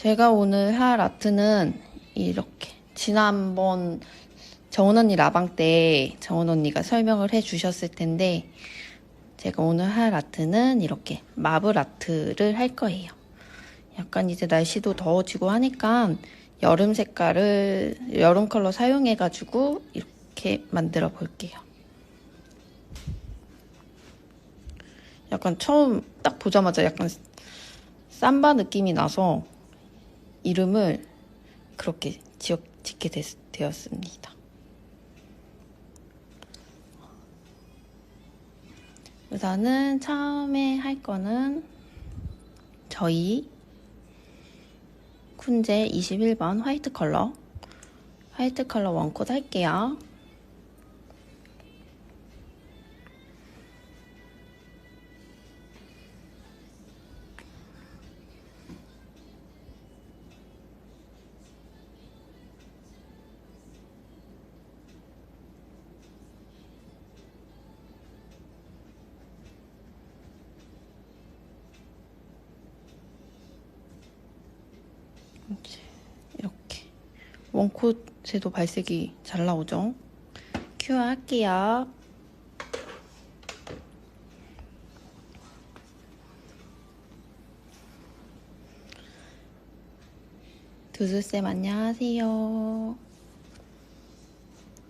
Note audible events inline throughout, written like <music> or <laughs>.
제가 오늘 할 아트는 이렇게 지난번 정은 언니 라방 때 정은 언니가 설명을 해 주셨을 텐데 제가 오늘 할 아트는 이렇게 마블 아트를 할 거예요. 약간 이제 날씨도 더워지고 하니까 여름 색깔을 여름 컬러 사용해 가지고 이렇게 만들어 볼게요. 약간 처음 딱 보자마자 약간 삼바 느낌이 나서 이름을 그렇게 지어, 짓게 됐, 되었습니다. 우선은 처음에 할 거는 저희 쿤제 21번 화이트 컬러 화이트 컬러 원콧 할게요. 원콧에도 발색이 잘 나오죠? 큐어 할게요. 두수쌤 안녕하세요.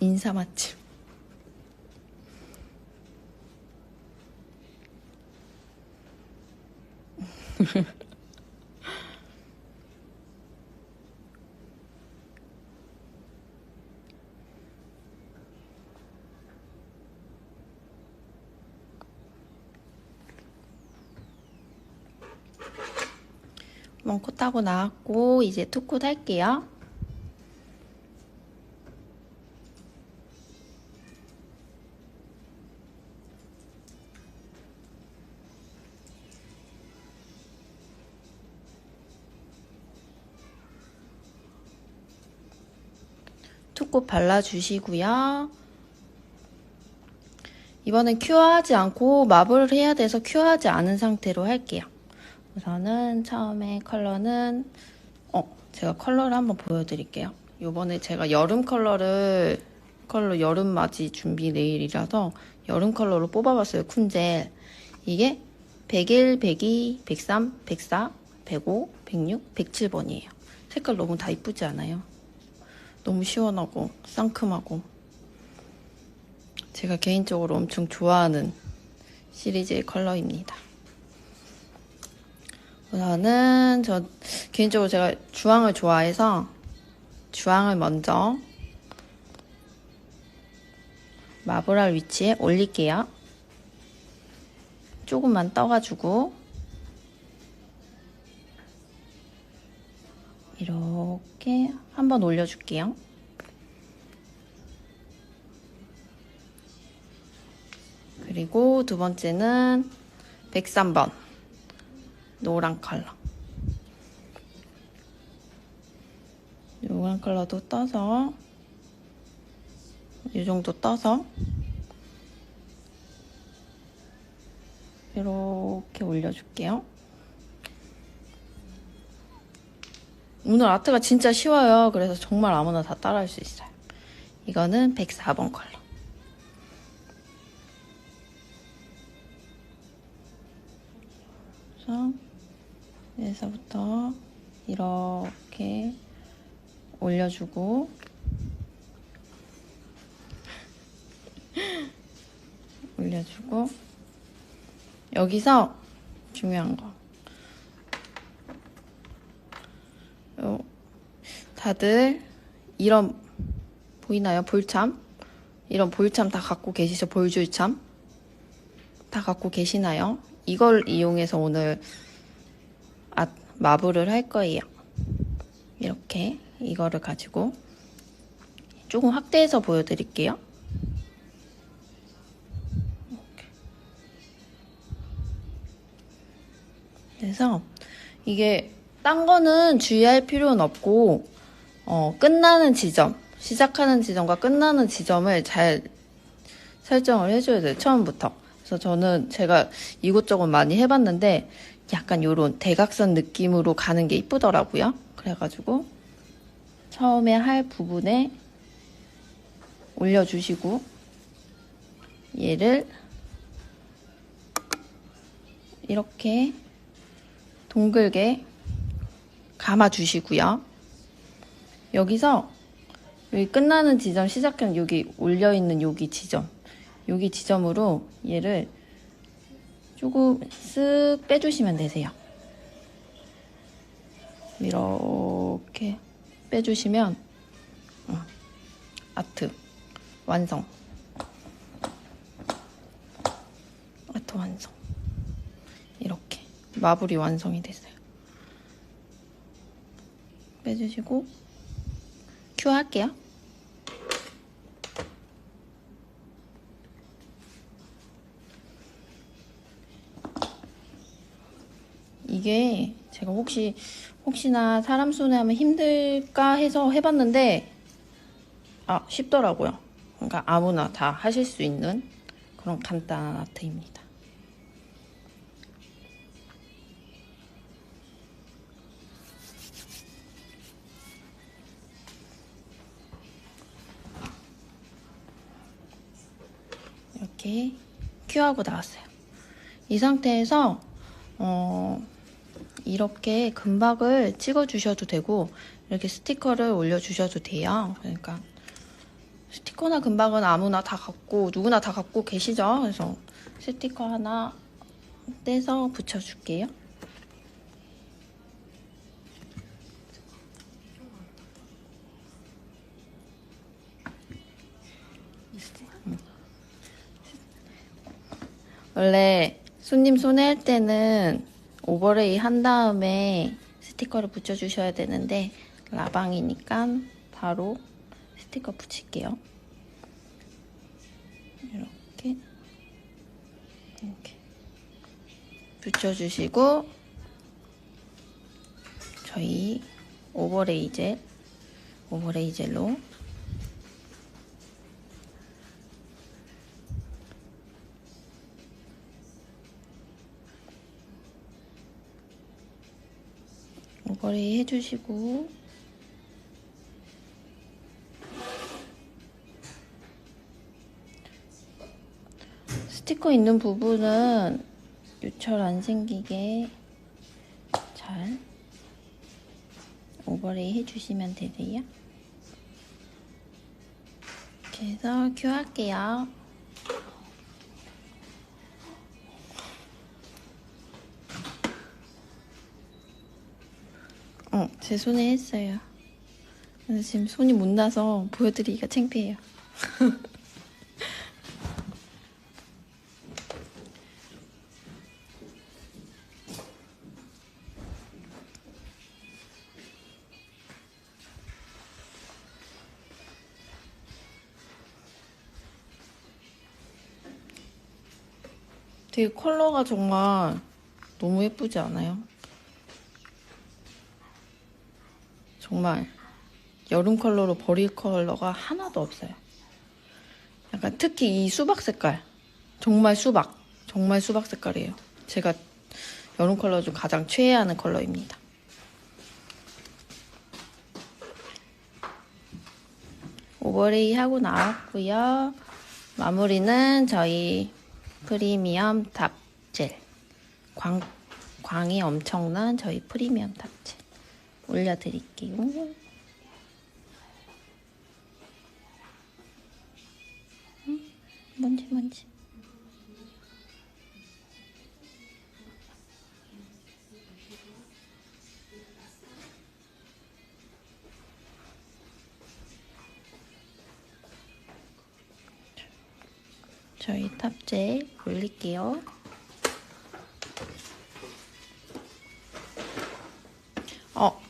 인사 맛집. <laughs> 원콧 하고 나왔고 이제 투콧 할게요. 투콧 발라주시고요. 이번엔 큐어하지 않고 마블을 해야 돼서 큐어하지 않은 상태로 할게요. 우선은 처음에 컬러는 어 제가 컬러를 한번 보여드릴게요. 요번에 제가 여름 컬러를 컬러 여름 맞이 준비 내일이라서 여름 컬러로 뽑아봤어요. 쿤젤 이게 101, 102, 103, 104, 105, 106, 107번이에요. 색깔 너무 다 이쁘지 않아요? 너무 시원하고 상큼하고 제가 개인적으로 엄청 좋아하는 시리즈의 컬러입니다. 우선은 저 개인적으로 제가 주황을 좋아해서 주황을 먼저 마블할 위치에 올릴게요. 조금만 떠가지고 이렇게 한번 올려줄게요. 그리고 두 번째는 103번 노란 컬러. 노란 컬러도 떠서 이 정도 떠서 이렇게 올려줄게요. 오늘 아트가 진짜 쉬워요. 그래서 정말 아무나 다 따라할 수 있어요. 이거는 104번 컬러. 그래서 여기서부터 이렇게 올려주고. <laughs> 올려주고. 여기서 중요한 거. 요, 다들 이런 보이나요? 볼참? 이런 볼참 다 갖고 계시죠? 볼줄참? 다 갖고 계시나요? 이걸 이용해서 오늘 아, 마블을 할 거예요. 이렇게 이거를 가지고 조금 확대해서 보여드릴게요. 그래서 이게 딴 거는 주의할 필요는 없고 어, 끝나는 지점, 시작하는 지점과 끝나는 지점을 잘 설정을 해줘야 돼요. 처음부터. 그래서 저는 제가 이곳저곳 많이 해봤는데 약간 요런 대각선 느낌으로 가는 게 이쁘더라고요. 그래가지고 처음에 할 부분에 올려주시고 얘를 이렇게 동글게 감아주시고요. 여기서 여기 끝나는 지점 시작한 여기 올려있는 여기 지점 여기 지점으로 얘를 조금 쓱 빼주시면 되세요. 이렇게 빼주시면 어, 아트 완성. 아트 완성. 이렇게 마블이 완성이 됐어요. 빼주시고 큐 할게요. 이게 제가 혹시 혹시나 사람 손에 하면 힘들까 해서 해봤는데 아 쉽더라고요. 그러니까 아무나 다 하실 수 있는 그런 간단한 아트입니다. 이렇게 큐하고 나왔어요. 이 상태에서 어, 이렇게 금박을 찍어 주셔도 되고 이렇게 스티커를 올려 주셔도 돼요. 그러니까 스티커나 금박은 아무나 다 갖고 누구나 다 갖고 계시죠. 그래서 스티커 하나 떼서 붙여 줄게요. 원래 손님 손에 할 때는 오버레이 한 다음에 스티커를 붙여주셔야 되는데 라방이니까 바로 스티커 붙일게요. 이렇게 이렇게 붙여주시고 저희 오버레이 젤 오버레이 젤로 오버레이 해주시고 스티커 있는 부분은 유철 안 생기게 잘 오버레이 해주시면 되세요. 이렇게 해서 큐 할게요. 어, 제 손에 했어요. 근데 지금 손이 못 나서 보여드리기가 창피해요. <laughs> 되게 컬러가 정말 너무 예쁘지 않아요? 정말 여름 컬러로 버릴 컬러가 하나도 없어요. 약간 특히 이 수박 색깔. 정말 수박. 정말 수박 색깔이에요. 제가 여름 컬러 중 가장 최애하는 컬러입니다. 오버레이 하고 나왔고요. 마무리는 저희 프리미엄 탑젤. 광, 광이 엄청난 저희 프리미엄 탑젤. 올려드릴게요. 음, 뭔지 뭔지. 저희 탑재 올릴게요. 어,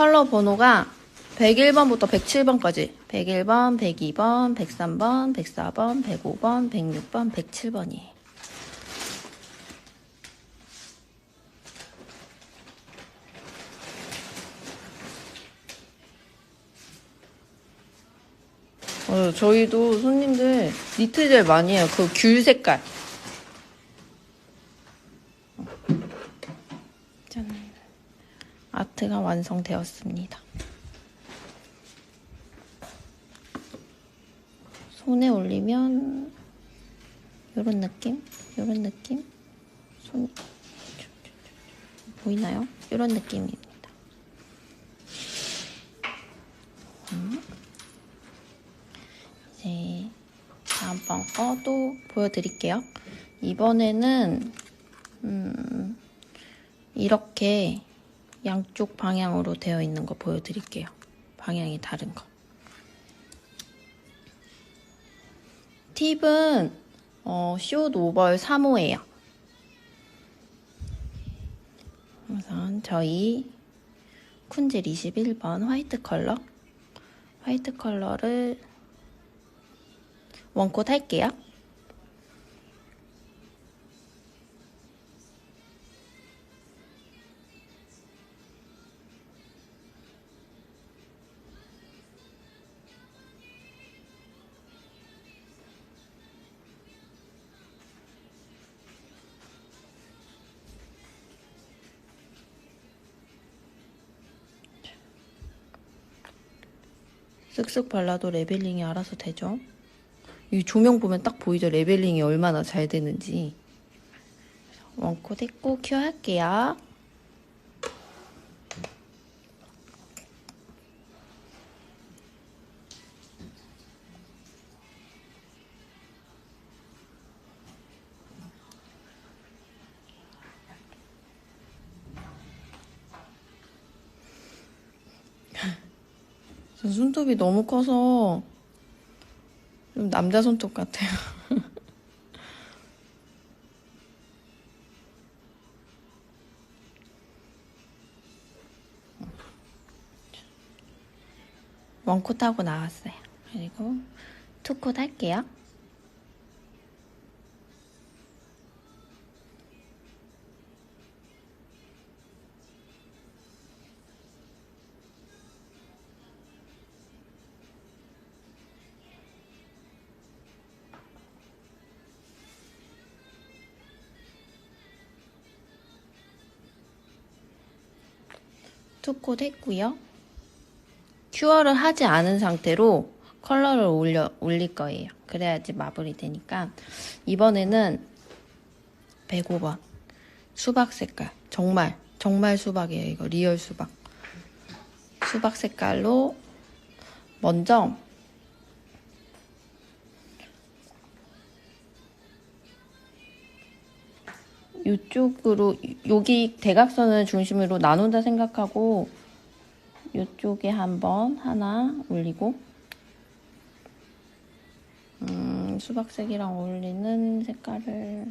컬러 번호가 101번부터 107번까지 101번, 102번, 103번, 104번, 105번, 106번, 107번이에요. 어, 저희도 손님들 니트젤 많이 해요. 그 귤 색깔. 아트가 완성되었습니다. 손에 올리면 이런 느낌? 이런 느낌? 손 보이나요? 이런 느낌입니다. 음. 이제 다음번 거도 보여드릴게요. 이번에는 음, 이렇게 양쪽 방향으로 되어 있는 거 보여드릴게요. 방향이 다른 거. 팁은 어, 숏 오벌 3호예요. 우선 저희 쿤질 21번 화이트 컬러 화이트 컬러를 원콧 할게요. 쓱쓱 발라도 레벨링이 알아서 되죠. 이 조명 보면 딱 보이죠? 레벨링이 얼마나 잘 되는지. 원콧 했고 큐 할게요. 손톱이 너무 커서 좀 남자 손톱 같아요. <laughs> 원콧 하고 나왔어요. 그리고 투콧 할게요. 투콧 했고요. 큐어를 하지 않은 상태로 컬러를 올려, 올릴 거예요. 그래야지 마블이 되니까. 이번에는 105번. 수박 색깔. 정말, 정말 수박이에요. 이거 리얼 수박. 수박 색깔로 먼저 이쪽으로 여기 대각선을 중심으로 나눈다 생각하고 이쪽에 한번 하나 올리고 음, 수박색이랑 어울리는 색깔을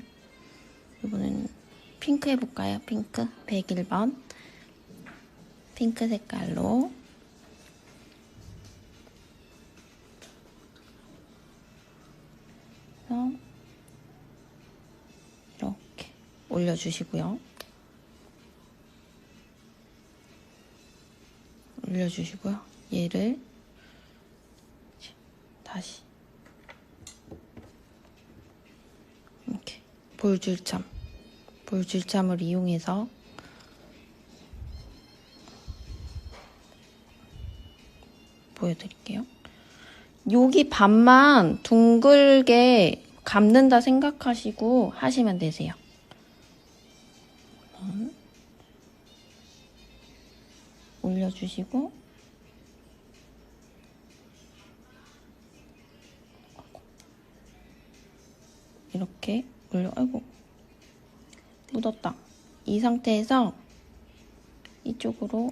이번엔 핑크 해볼까요? 핑크 101번 핑크 색깔로 이렇게 올려주시고요. 올려주시고요. 얘를 다시 이렇게 볼줄참, 볼줄참을 이용해서 보여드릴게요. 여기 반만 둥글게 감는다 생각하시고 하시면 되세요. 올려주시고 이렇게 올려 아이고 묻었다. 이 상태에서 이쪽으로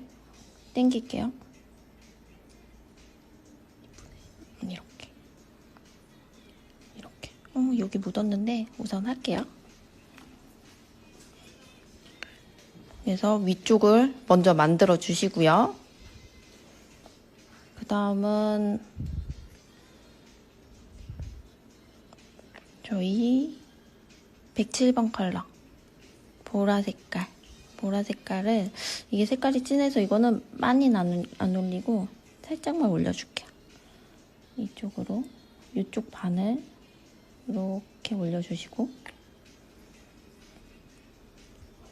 당길게요. 이렇게. 이렇게. 어 여기 묻었는데 우선 할게요 그래서 위쪽을 먼저 만들어 주시고요. 그 다음은 저희 107번 컬러 보라 색깔 보라 색깔을 이게 색깔이 진해서 이거는 많이 안, 안 올리고 살짝만 올려줄게요. 이쪽으로 이쪽 반을 이렇게 올려주시고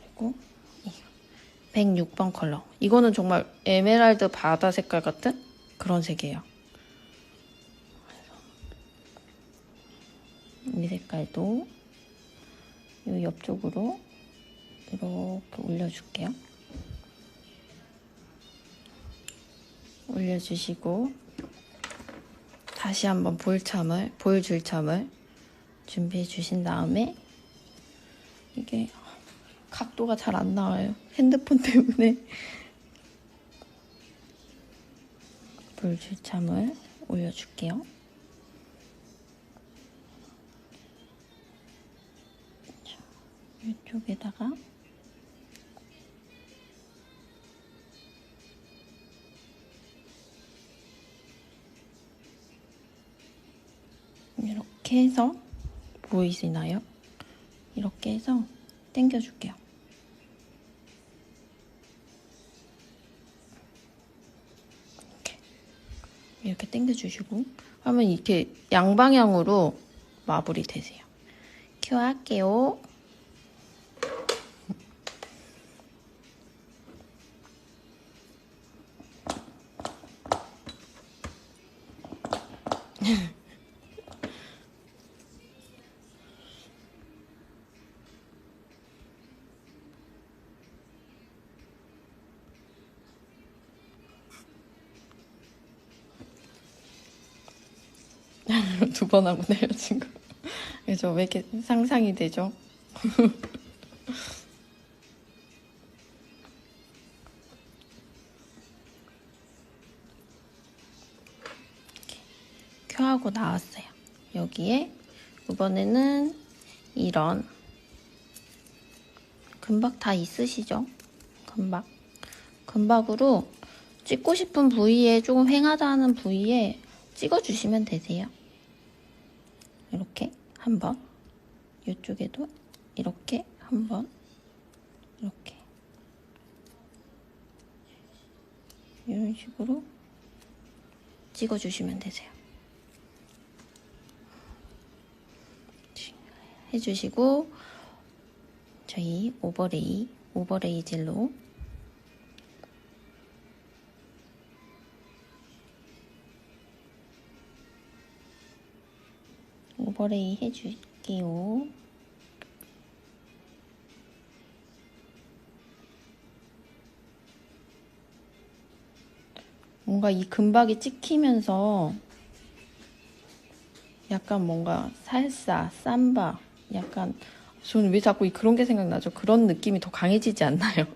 그리고 106번 컬러. 이거는 정말 에메랄드 바다 색깔 같은 그런 색이에요. 이 색깔도 이 옆쪽으로 이렇게 올려줄게요. 올려주시고 다시 한번 볼참을 볼줄참을 준비해 주신 다음에 이게 각도가 잘 안 나와요. 핸드폰 때문에 볼줄참을 올려줄게요. 자, 이쪽에다가 이렇게 해서 보이시나요? 이렇게 해서 당겨줄게요. 당겨주시고 하면 이렇게 양방향으로 마블이 되세요. 큐 할게요. <laughs> <laughs> 두 번 하고 내려진 거. 그죠? 왜 이렇게 상상이 되죠? <laughs> 큐하고 나왔어요. 여기에 이번에는 이런 금박 다 있으시죠? 금박. 금박으로 찍고 싶은 부위에 조금 횡하다 하는 부위에 찍어주시면 되세요. 이렇게 한 번, 이쪽에도 이렇게 한 번, 이렇게 이런 식으로 찍어주시면 되세요. 해주시고 저희 오버레이 오버레이 젤로 오버레이 해줄게요. 뭔가 이 금박이 찍히면서 약간 뭔가 살사, 삼바, 약간 저는 왜 자꾸 그런 게 생각나죠? 그런 느낌이 더 강해지지 않나요?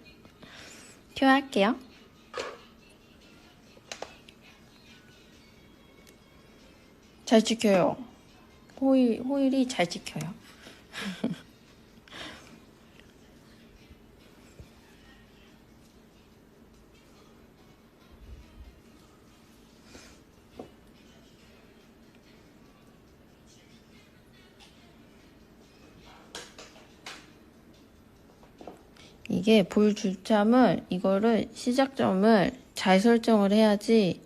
<laughs> 큐 할게요. 잘 찍혀요. 호일, 호일이 잘 찍혀요. <laughs> 이게 볼 줄참을 이거를 시작점을 잘 설정을 해야지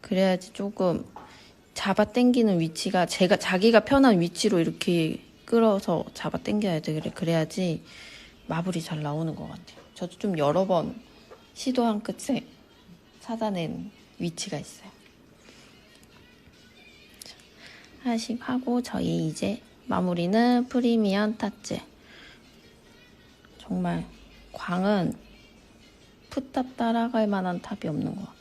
그래야지 조금 잡아 당기는 위치가 제가 자기가 편한 위치로 이렇게 끌어서 잡아 당겨야 돼 그래 그래야지 마블이 잘 나오는 것 같아요. 저도 좀 여러 번 시도한 끝에 찾아낸 위치가 있어요. 자, 하나씩 하고 저희 이제 마무리는 프리미엄 타츠. 정말 광은 풋탑 따라갈 만한 탑이 없는 것 같아요.